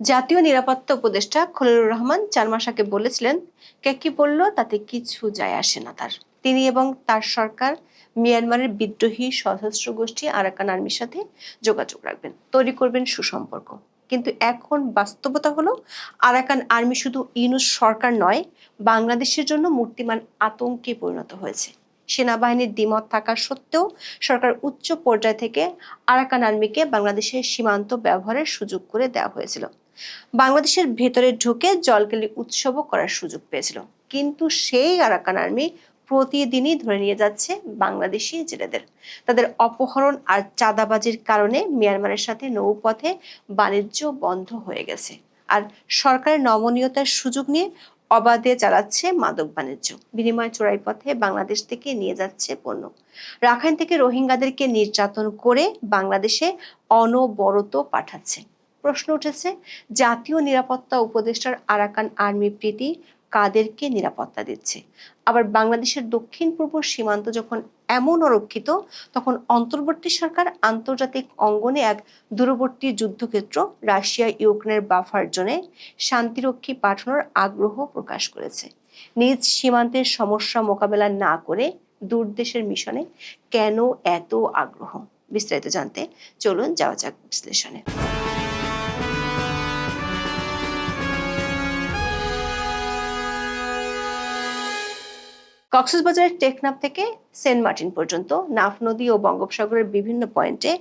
জাতীয় নিরাপত্তা উপদেষ্টা খলিলুর রহমান চার মাস আগে বলেছিলেন, কে কি বলল তাতে কিছু যায় আসে না তার। তিনি এবং তার সরকার মিয়ানমারের বিদ্রোহী সশস্ত্র গোষ্ঠী আরাকান আর্মির সাথে যোগাযোগ রাখবেন, তৈরি করবেন সুসম্পর্ক। কিন্তু এখন বাস্তবতা হলো, আরাকান আর্মি শুধু ইউনুস সরকার নয়, বাংলাদেশের জন্য মূর্তিমান আতঙ্কে পরিণত হয়েছে। সেনাবাহিনীর দ্বিমত থাকা সত্ত্বেও সরকার উচ্চ পর্যায় থেকে আরাকান আর্মিকে বাংলাদেশের সীমান্ত ব্যবহারের সুযোগ করে দেওয়া হয়েছিল। বাংলাদেশের ভেতরে ঢুকে জলকেলি উৎসবও করার সুযোগ পেয়েছিল। কিন্তু সেই আরাকান আর্মি প্রতিদিনই ধরে নিয়ে যাচ্ছে বাংলাদেশি জেলেদের। তাদের অপহরণ আর চাঁদাবাজির কারণে মিয়ানমারের সাথে নৌপথে বাণিজ্য বন্ধ হয়ে গেছে। আর সরকারের নমনীয়তার সুযোগ নিয়ে অবাধে চালাচ্ছে মাদক বাণিজ্য। বিনিময় চোরাই পথে বাংলাদেশ থেকে নিয়ে যাচ্ছে পণ্য। রাখাইন থেকে রোহিঙ্গাদেরকে নির্যাতন করে বাংলাদেশে অনবরত পাঠাচ্ছে। প্রশ্ন উঠেছে, জাতীয় নিরাপত্তা উপদেষ্টার আরাকান আর্মি প্রীতি কাদেরকে নিরাপত্তা দিচ্ছে। আবার বাংলাদেশের দক্ষিণ পূর্ব সীমান্ত যখন এমন অরক্ষিত, তখন অন্তর্বর্তী সরকার আন্তর্জাতিক অঙ্গনে এক দূরবর্তী যুদ্ধক্ষেত্র রাশিয়া ইউক্রেনের বাফার জোনে শান্তিরক্ষী পাঠানোর আগ্রহ প্রকাশ করেছে। নিজ সীমান্তের সমস্যা মোকাবেলা না করে দূরদেশের মিশনে কেন এত আগ্রহ? বিস্তারিত জানতে চলুন যাওয়া যাক বিশ্লেষণে। কক্সবাজারের টেকনাফ থেকে সেন্ট মার্টিন পর্যন্ত নাফ নদী ও বঙ্গোপসাগরের বিভিন্ন পয়েন্টে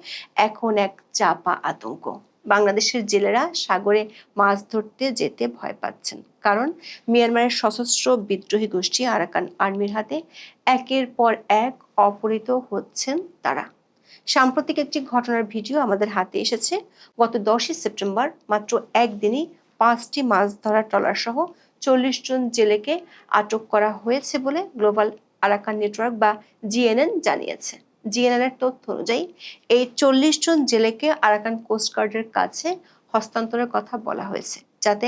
এখন এক চাপা আতঙ্ক। বাংলাদেশের জেলেরা সাগরে মাছ ধরতে যেতে ভয় পাচ্ছেন। কারণ মিয়ানমারের সশস্ত্র বিদ্রোহী গোষ্ঠী আরাকান আর্মির হাতে একের পর এক অপহৃত হচ্ছেন তারা। সাম্প্রতিক একটি ঘটনার ভিডিও আমাদের হাতে এসেছে। গত দশই সেপ্টেম্বর মাত্র একদিনই পাঁচটি মাছ ধরার ট্রলার সহ চল্লিশ জন জেলেকে আটক করা হয়েছে বলে গ্লোবাল আরাকান নেটওয়ার্ক বা জিএনএন জানিয়েছে। জিএনএন এর তথ্য অনুযায়ী, এই চল্লিশ জন জেলেকে আরাকান কোস্টগার্ডের কাছে হস্তান্তরের কথা বলা হয়েছে, যাতে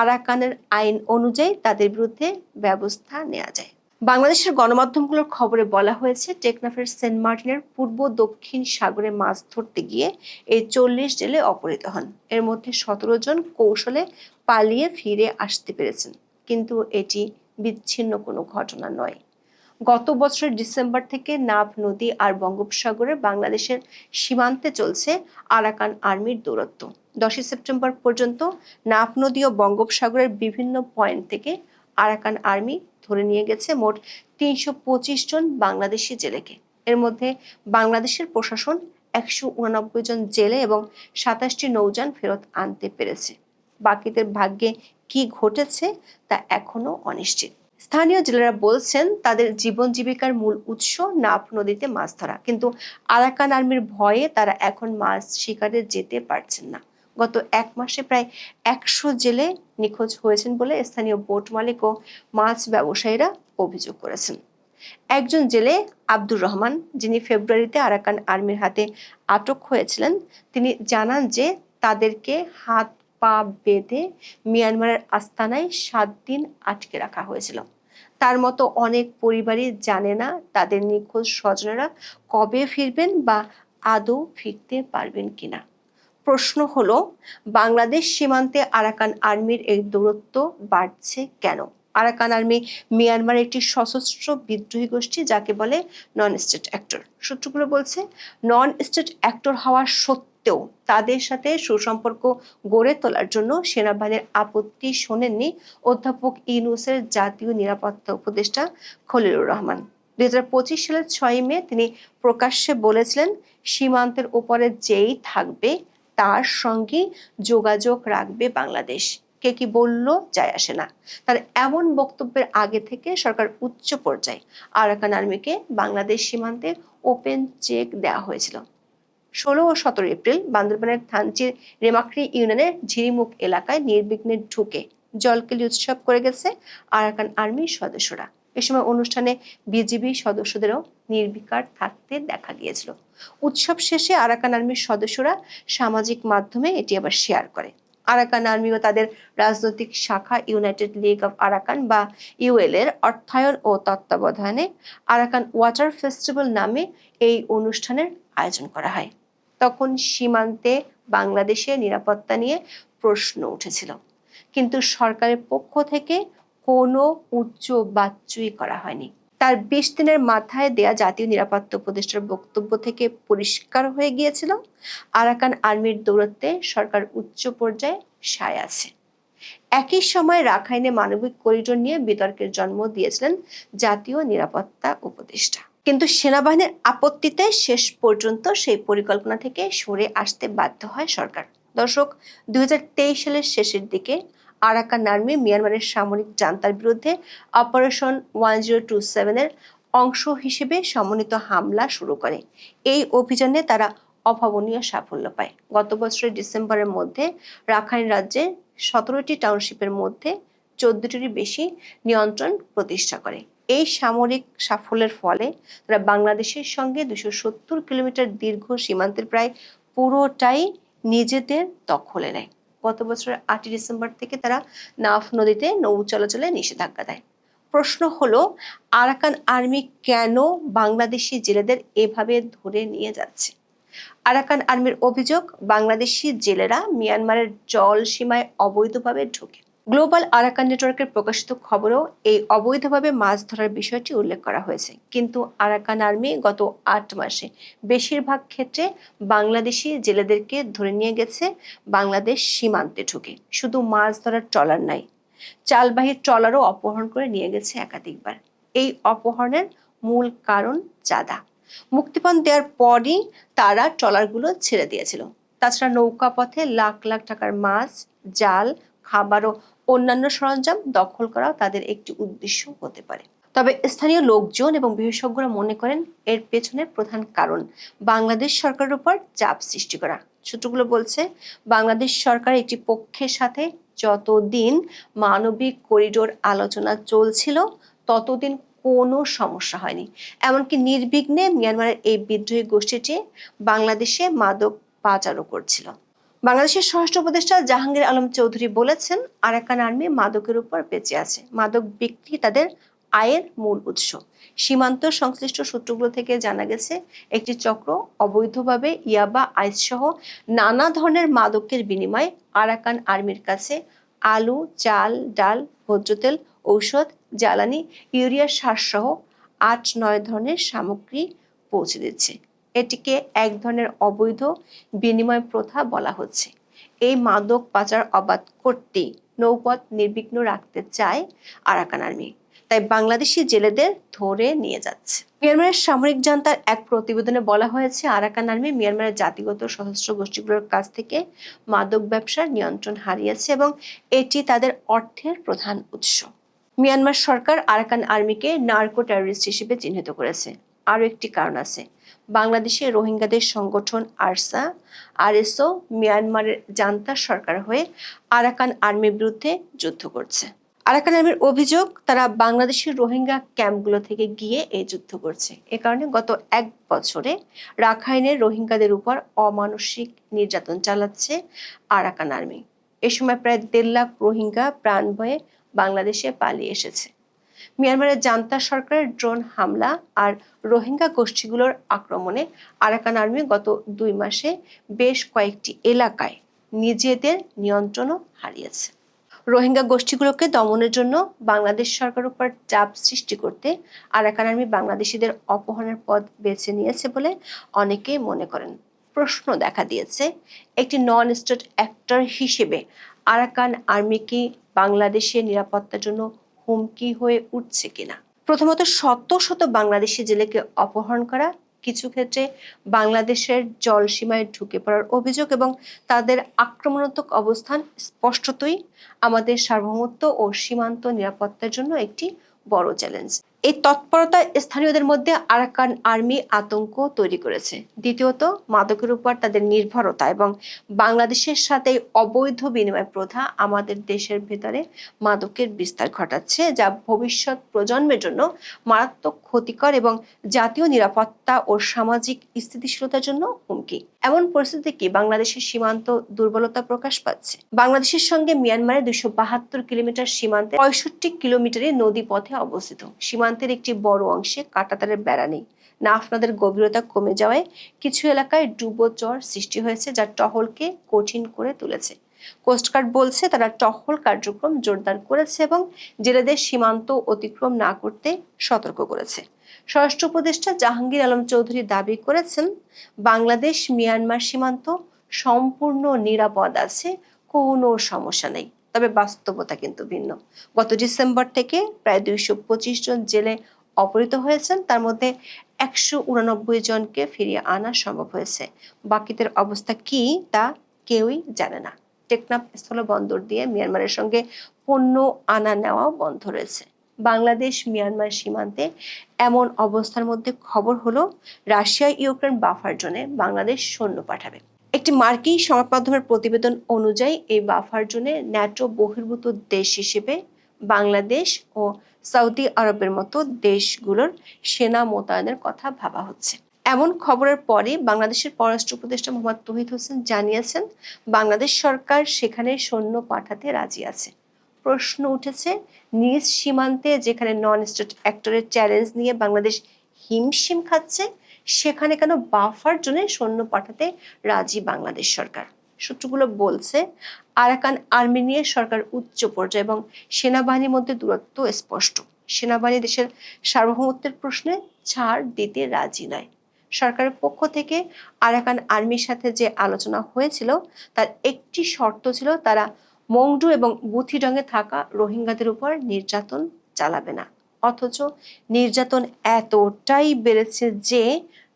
আরাকানের আইন অনুযায়ী তাদের বিরুদ্ধে ব্যবস্থা নেওয়া যায়। বাংলাদেশের গণমাধ্যমগুলোর খবরে বলা হয়েছে, টেকনাফের সেন্ট মার্টিনের পূর্ব দক্ষিণ সাগরে মাছ ধরতে গিয়ে এই চল্লিশ জেলে অপহৃত হন। এর মধ্যে সতেরো জন কৌশলে পালিয়ে ফিরে আসতে পেরেছেন, কিন্তু এটি বিচ্ছিন্ন কোনো ঘটনা নয়। গত বছরের ডিসেম্বর থেকে নাভ নদী আর বঙ্গোপসাগরে বাংলাদেশের সীমান্তে চলছে আরাকান আর্মির দৌরত্ব দশই সেপ্টেম্বর পর্যন্ত নাভ নদী ও বঙ্গোপসাগরের বিভিন্ন পয়েন্ট থেকে আরাকান আর্মি ধরে নিয়ে গেছে মোট তিনশো পঁচিশ জন বাংলাদেশি জেলেকে। এর মধ্যে বাংলাদেশের প্রশাসন একশো উনানব্বই জন জেলে এবং সাতাশটি নৌযান ফেরত আনতে পেরেছে। বাকিদের ভাগ্যে কি ঘটেছে তা এখনও অনিশ্চিত। স্থানীয় জেলেরা বলছেন, তাদের জীবন জীবিকার মূল উৎস নাফ নদীতে মাছ ধরা। কিন্তু আরাকান আর্মির ভয়ে তারা এখন মাছ শিকারে যেতে পারছেন না। গত এক মাসে প্রায় একশো জেলে নিখোঁজ হয়েছেন বলে স্থানীয় বোট মালিক ও মাছ ব্যবসায়ীরা অভিযোগ করেছেন। একজন জেলে আব্দুর রহমান, যিনি ফেব্রুয়ারিতে আরাকান আর্মির হাতে আটক হয়েছিলেন, তিনি জানান যে তাদেরকে হাত পা বেঁধে মিয়ানমারের আস্তানায় সাত দিন আটকে রাখা হয়েছিল। তার মতো অনেক পরিবারই জানে না তাদের নিখোঁজ স্বজনেরা কবে ফিরবেন বা আদৌ ফিরতে পারবেন কিনা। প্রশ্ন হলো, বাংলাদেশ সীমান্তে আরাকান আর্মির এই দূরত্ব বাড়ছে কেন? আরাকান আর্মি মিয়ানমার একটি সশস্ত্র বিদ্রোহী গোষ্ঠী যাকে বলে নন স্টেট অ্যাক্টর সূত্রগুলো বলছে নন স্টেট অ্যাক্টর হওয়ার সত্ত্বেও তাদের সাথে সুসম্পর্ক গড়ে তোলার জন্য সেনাবাহিনীর আপত্তি শোনেননি অধ্যাপক ইউনুসের জাতীয় নিরাপত্তা উপদেষ্টা খলিলুর রহমান। দুই হাজার পঁচিশ সালের ছয় মে তিনি প্রকাশ্যে বলেছিলেন, সীমান্তের উপরে যেই থাকবে তার সঙ্গে যোগাযোগ রাখবে বাংলাদেশ। কে কি বলল যায় আসে না। তার এমন বক্তব্যের আগে থেকে সরকার উচ্চ পর্যায়ে আরাকান আর্মিকে বাংলাদেশ সীমান্তে ওপেন চেক দেওয়া হয়েছিল। ষোলো ও সতেরো এপ্রিল বান্দরবানের থানচির রেমাক্রি ইউনিয়নের ঝিরিমুখ এলাকায় নির্বিঘ্নে ঢুকে জলকেলি উৎসব করে গেছে আরাকান আর্মির সদস্যরা। এ সময় অনুষ্ঠানে বিজিবি সদস্যদেরও নির্বিকার থাকতে দেখা গিয়েছিল। উৎসব শেষে আরাকান আর্মির সদস্যরা সামাজিক মাধ্যমে এটি আবার শেয়ার করে। আরাকান আর্মি ও তাদের রাজনৈতিক শাখা ইউনাইটেড লিগ অফ আরাকান বা ইউএল এর অর্থায়ন ও তত্ত্বাবধানে আরাকান ওয়াটার ফেস্টিভ্যাল নামে এই অনুষ্ঠানের আয়োজন করা হয়। তখন সীমান্তে বাংলাদেশের নিরাপত্তা নিয়ে প্রশ্ন উঠেছিল। কিন্তু সরকারের পক্ষ থেকে কোনো উচ্চ বাচ্চুই করা হয়নি। তার বিশ দিনের মাথায় দেয়া জাতীয় নিরাপত্তা উপদেষ্টার বক্তব্য থেকে পরিষ্কার হয়ে গিয়েছিল, আরাকান আর্মির দৌরত্বে সরকার উচ্চ পর্যায়ে সায় আছে। একই সময় রাখাইনে মানবিক করিডোর নিয়ে বিতর্কের জন্ম দিয়েছিলেন জাতীয় নিরাপত্তা উপদেষ্টা। কিন্তু সেনাবাহিনীর আপত্তিতে শেষ পর্যন্ত সেই পরিকল্পনা থেকে সরে আসতে বাধ্য হয় সরকার। দর্শক, দুই হাজার তেইশ সালের শেষের দিকে আরাকান আর্মি মিয়ানমারের সামরিক জান্তার বিরুদ্ধে অপারেশন ওয়ান জিরো টু সেভেনের অংশ হিসেবে সমন্বিত হামলা শুরু করে। এই অভিযানে তারা অভাবনীয় সাফল্য পায়। গত বছরের ডিসেম্বরের মধ্যে রাখাইন রাজ্যে সতেরোটি টাউনশিপের মধ্যে চোদ্দটির বেশি নিয়ন্ত্রণ প্রতিষ্ঠা করে। এই সামরিক সাফল্যের ফলে তারা বাংলাদেশের সঙ্গে দুশো সত্তর কিলোমিটার দীর্ঘ সীমান্তের প্রায় পুরোটাই নিজেদের দখলে নেয়। গত বছরের আটই ডিসেম্বর থেকে তারা নাফ নদীতে নৌ চলাচলে নিষেধাজ্ঞা দেয়। প্রশ্ন হলো, আরাকান আর্মি কেন বাংলাদেশি জেলেদের এভাবে ধরে নিয়ে যাচ্ছে? আরাকান আর্মির অভিযোগ, বাংলাদেশি জেলেরা মিয়ানমারের জল সীমায় অবৈধভাবে ঢোকে। গ্লোবাল আরাকান নেটওয়ার্কের প্রকাশিত খবরেও এই অবৈধভাবে মাছ ধরার বিষয়টি উল্লেখ করা হয়েছে। কিন্তু আরাকান আর্মি গত আট মাসে বেশিরভাগ ক্ষেত্রে বাংলাদেশি জেলেদেরকে ধরে নিয়ে গেছে, বাংলাদেশ সীমান্তে ঢুকে। শুধু মাছ ধরার ট্রলার নাই, চালবাহী ট্রলারও অপহরণ করে নিয়ে গেছে একাধিকবার। এই অপহরণের মূল কারণ চাঁদা। মুক্তিপণ দেওয়ার পরই তারা ট্রলারগুলো ছেড়ে দিয়েছিল। তাছাড়া নৌকা পথে লাখ লাখ টাকার মাছ, জাল খাবার ও অন্যান্য সরঞ্জাম দখল করাও তাদের একটি উদ্দেশ্য হতে পারে। তবে স্থানীয় লোকজন এবং বিশেষজ্ঞরা মনে করেন এর পেছনের প্রধান কারণ বাংলাদেশ সরকারের উপর চাপ সৃষ্টি করা। সূত্রগুলো বলছে, বাংলাদেশ সরকার একটি পক্ষের সাথে যতদিন মানবিক করিডোর আলোচনা চলছিল, ততদিন কোনো সমস্যা হয়নি। এমনকি নির্বিঘ্নে মিয়ানমারের এই বিদ্রোহী গোষ্ঠীটি বাংলাদেশে মাদক পাচারও করছিল। বাংলাদেশের স্বরাষ্ট্র উপদেষ্টা জাহাঙ্গীর আলম চৌধুরী বলেছেন, আরাকান আর্মি মাদকের উপর বেঁচে আছে। মাদক বিক্রি তাদের আয়ের মূল উৎস। সীমান্ত সংশ্লিষ্ট সূত্রগুলো থেকে জানা গেছে, একটি চক্র অবৈধভাবে ইয়াবা আইস সহ নানা ধরনের মাদকের বিনিময়ে আরাকান আর্মির কাছে আলু, চাল, ডাল ভোজ্য তেল ঔষধ, জ্বালানি, ইউরিয়া সার সহ আট নয় ধরনের সামগ্রী পৌঁছে দিচ্ছে। এটিকে এক ধরনের অবৈধ বিনিময় প্রথা বলা হচ্ছে। এই মাদক পাচার অবাধ করতে নৌপথ নির্বিঘ্ন রাখতে চায় আরাকান আর্মি। তাই বাংলাদেশি জেলেদের ধরে নিয়ে যাচ্ছে। মিয়ানমারের সামরিক জান্তার এক প্রতিবেদনে বলা হয়েছে, আরাকান আর্মি মিয়ানমারের জাতিগত সশস্ত্র গোষ্ঠীগুলোর কাছ থেকে মাদক ব্যবসার নিয়ন্ত্রণ হারিয়েছে এবং এটি তাদের অর্থের প্রধান উৎস। মিয়ানমার সরকার আরাকান আর্মিকে নার্কো টেররিস্ট হিসেবে চিহ্নিত করেছে। আরও একটি কারণ আছে। বাংলাদেশে রোহিঙ্গাদের সংগঠন আরসা, আরএসও, মিয়ানমারের জান্তার সরকার হয়ে আরাকান আর্মির বিরুদ্ধে যুদ্ধ করছে। আরাকান আর্মির অভিযোগ, তারা বাংলাদেশের রোহিঙ্গা ক্যাম্পগুলো থেকে গিয়ে এই যুদ্ধ করছে। এ কারণে গত এক বছরে রাখাইনের রোহিঙ্গাদের উপর অমানসিক নির্যাতন চালাচ্ছে আরাকান আর্মি। এ সময় প্রায় দেড় লাখ রোহিঙ্গা প্রাণ ভয়ে বাংলাদেশে পালিয়ে এসেছে। মিয়ানমারের জান্তা সরকারের ড্রোন হামলা আর রোহিঙ্গা গোষ্ঠীগুলোর আক্রমণে আরাকান আর্মি গত দুই মাসে বেশ কয়েকটি এলাকায় নিজেদের নিয়ন্ত্রণও হারিয়েছে। রোহিঙ্গা গোষ্ঠীগুলোকে দমনের জন্য বাংলাদেশ সরকার উপর চাপ সৃষ্টি করতে আরাকান আর্মি বাংলাদেশিদের অপহরণের পথ বেছে নিয়েছে বলে অনেকেই মনে করেন। প্রশ্ন দেখা দিয়েছে, একটি নন স্টেট অ্যাক্টর হিসেবে আরাকান আর্মি কি বাংলাদেশের নিরাপত্তার জন্য হুমকি হয়ে উঠছে কিনা? প্রথমত, শত শত বাংলাদেশি জেলেকে অপহরণ করা, কিছু ক্ষেত্রে বাংলাদেশের জল সীমায় ঢুকে পড়ার অভিযোগ এবং তাদের আক্রমণাত্মক অবস্থান স্পষ্টতই আমাদের সার্বভৌমত্ব ও সীমান্ত নিরাপত্তার জন্য একটি বড় চ্যালেঞ্জ। এই তৎপরতা স্থানীয়দের মধ্যে আরাকান আর্মি আতঙ্ক তৈরি করেছে। দ্বিতীয়ত, মাদকের উপর তাদের নির্ভরতা এবং বাংলাদেশের সাথে অবৈধ বিনিময় প্রথা আমাদের দেশের ভেতরে মাদকের বিস্তার ঘটাচ্ছে, যা ভবিষ্যৎ প্রজন্মের জন্য মারাত্মক ক্ষতিকর এবং জাতীয় নিরাপত্তা ও সামাজিক স্থিতিশীলতার জন্য হুমকি। এমন পরিস্থিতি কি বাংলাদেশের সীমান্ত দুর্বলতা প্রকাশ পাচ্ছে? বাংলাদেশের সঙ্গে মিয়ানমারের দুইশো বাহাত্তর কিলোমিটার সীমান্তে পঁয়ষট্টি কিলোমিটারে নদী পথে অবস্থিত সীমান্তের একটি বড় অংশে কাঁটাতারের বেড়া নেই। নাফ নদের গভীরতা কমে যাওয়ায় কিছু এলাকায় ডুবো চর সৃষ্টি হয়েছে যা টহলকে কঠিন করে তুলেছে। কোস্টগার্ড বলছে তারা টহল কার্যক্রম জোরদার করেছে এবং জেলেদের সীমান্ত অতিক্রম না করতে সতর্ক করেছে। স্বরাষ্ট্র উপদেষ্টা জাহাঙ্গীর আলম চৌধুরী দাবি করেছেন বাংলাদেশ মিয়ানমার সীমান্ত সম্পূর্ণ নিরাপদ আছে, কোনো সমস্যা নেই। তবে বাস্তবতা কিন্তু ভিন্ন। গত ডিসেম্বর থেকে প্রায় দুইশো পঁচিশ জন জেলে অপহৃত হয়েছেন, তার মধ্যে একশো উনানব্বই জনকে ফিরিয়ে আনা সম্ভব হয়েছে। বাকিদের অবস্থা কি তা কেউই জানে না। টেকনাফ স্থলবন্দর দিয়ে মিয়ানমারের সঙ্গে পণ্য আনা নেওয়াও বন্ধ রয়েছে। বাংলাদেশ মিয়ানমার সীমান্তে এমন অবস্থার মধ্যে খবর হলো রাশিয়া ইউক্রেন বাফার জোনে বাংলাদেশ সৈন্য পাঠাবে। একটি মার্কিন সংবাদ মাধ্যমের প্রতিবেদন অনুযায়ী, এই বাফার জোনে ন্যাটো বহির্ভূত দেশ হিসেবে বাংলাদেশ ও সৌদি আরবের মতো দেশগুলোর সেনা মোতায়েনের কথা ভাবা হচ্ছে। এমন খবরের পরে বাংলাদেশের পররাষ্ট্র উপদেষ্টা মোহাম্মদ তহিদ হোসেন জানিয়েছেন, বাংলাদেশ সরকার সেখানে সৈন্য পাঠাতে রাজি আছে। প্রশ্ন উঠেছে, নিজ সীমান্তে যেখানে নন স্টেট অ্যাক্টরের চ্যালেঞ্জ নিয়ে বাংলাদেশ হিমশিম খাচ্ছে সেখানে কেন বাফার জন্য সৈন্য পাঠাতে রাজি বাংলাদেশ সরকার? সূত্রগুলো বলছে, আরাকান আর্মি নিয়ে সরকার উচ্চ পর্যায়ে এবং সেনাবাহিনীর মধ্যে দূরত্ব স্পষ্ট। সেনাবাহিনী দেশের সার্বভৌমত্বের প্রশ্নে ছাড় দিতে রাজি নয়। সরকারের পক্ষ থেকে আরাকান আর্মির সাথে যে আলোচনা হয়েছিল, তার একটি শর্ত ছিল তারা মংডু এবং বুথিডঙ্গে থাকা রোহিঙ্গাদের উপর নির্যাতন চালাবে না। অথচ নির্যাতন এতটাই বেড়েছে যে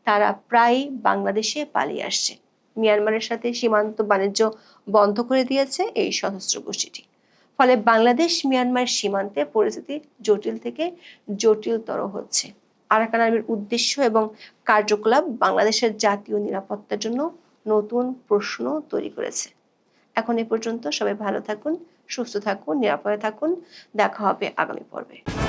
তারা প্রায় বাংলাদেশে পালিয়ে আসছে। মিয়ানমারের সাথে সীমান্ত বাণিজ্য বন্ধ করে দিয়েছে এই সশস্ত্র গোষ্ঠীটি। ফলে বাংলাদেশ মিয়ানমার সীমান্তে পরিস্থিতি জটিল থেকে জটিলতর হচ্ছে। আরাকান আর্মির উদ্দেশ্য এবং কার্যকলাপ বাংলাদেশের জাতীয় নিরাপত্তার জন্য নতুন প্রশ্ন তৈরি করেছে। এখন এ পর্যন্ত সবাই ভালো থাকুন, সুস্থ থাকুন, নিরাপদে থাকুন। দেখা হবে আগামী পর্বে।